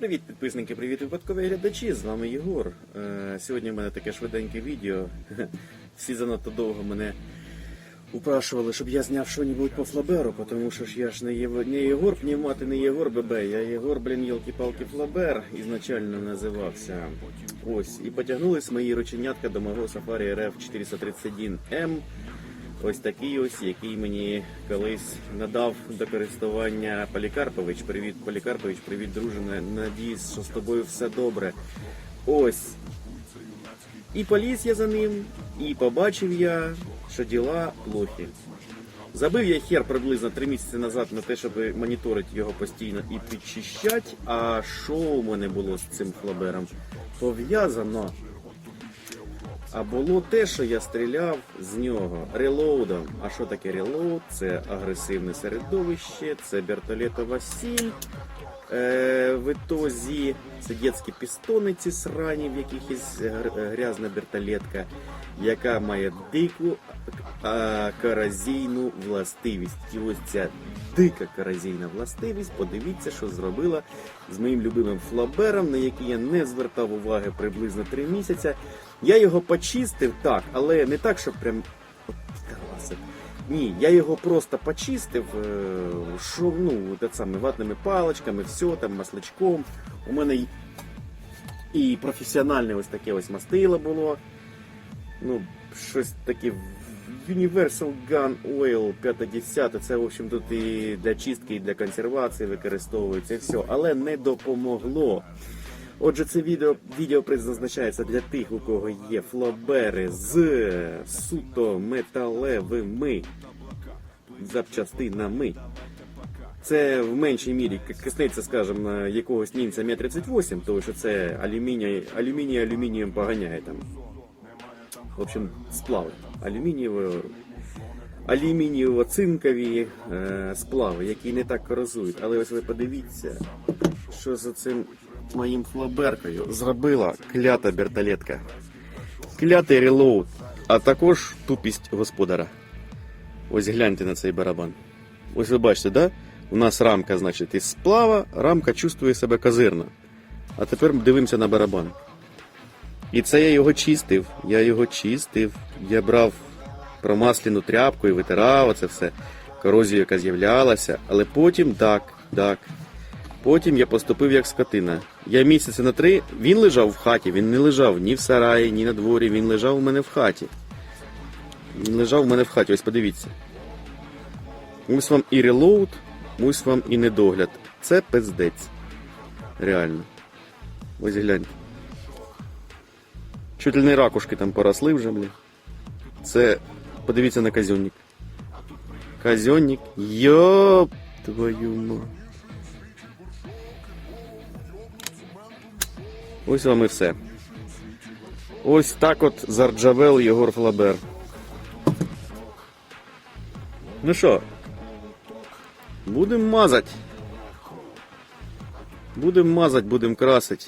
Привіт, підписники, привіт, випадкові глядачі. З вами Єгор. Е, Сьогодні в мене таке швиденьке відео. Всі занадто довго мене упрашували, щоб я зняв щось по флаберу, тому що ж я ж не, Єв... не Єгор Пневмат і не Єгор ББ, я Єгор, блін, Єлки-Палки Флабер ізначально називався. Ось, і потягнулись мої рученятка до мого Safari RF 431M. Ось такий ось, який мені колись надав до користування Полікарпович. Привіт, Полікарпович, привіт, дружина. Надіюсь, що з тобою все добре. Ось. І поліз я за ним, і побачив я, що діла плохі. Забив я хер приблизно три місяці назад на те, щоб моніторити його постійно і підчищати. А що у мене було з цим флабером? Пов'язано а було те, що я стріляв з нього релоудом. А що таке релоуд? Це агресивне середовище, це бертолетова сіль. Е, в ітозі це дітські пістони, ці срані, в яких є гр- грязна бертолетка, яка має дику а, корозійну властивість. І ось ця дика корозійна властивість, подивіться, що зробила з моїм любимим флабером, на який я не звертав уваги приблизно 3 місяці. Я його почистив так, але не так, щоб прям. Ні, я його просто почистив, е, ну, саме, ватними паличками, все там, масличком. У мене і професіональне ось таке ось мастило було. Ну, щось таке Universal Gun Oil 50 це, в общем, тут і для чистки, і для консервації використовується, все, але не допомогло. Отже, це відео, відео призначається для тих, у кого є флабери з суто металевими запчастинами. Це в меншій мірі киснеться, скажімо, якогось німця Мі 38, тому що це алюміній, алюміній алюмінієм поганяє там. В общем, сплави. Алюмінієво, алюмінієво-цинкові е, сплави, які не так корозують. Але ось ви подивіться, що за цим моїм флаберкою зробила клята бертолетка. Клятий релоуд, а також тупість господара. Ось гляньте на цей барабан. Ось ви бачите, да? У нас рамка, значить, із сплава, рамка чувствує себе козирно. А тепер дивимося на барабан. І це я його чистив. Я його чистив. Я брав промасляну тряпку і витирав оце все. Корозію, яка з'являлася. Але потім так, так. Потім я поступив як скотина. Я місяці на три. Він лежав в хаті, він не лежав ні в сараї, ні на дворі, він лежав у мене в хаті. Він лежав у мене в хаті, ось подивіться. Ось вам і релоуд, ось вам і недогляд. Це пиздець. Реально. Ось гляньте. Чуть ли не ракушки там поросли вже, блін. Це. Подивіться на казьонник. Казьонник. Йоп твою мать. Ось вам і все. Ось так от зарджавел Єгор Флабер. Ну що, будемо мазати. Будемо мазати, будемо красити.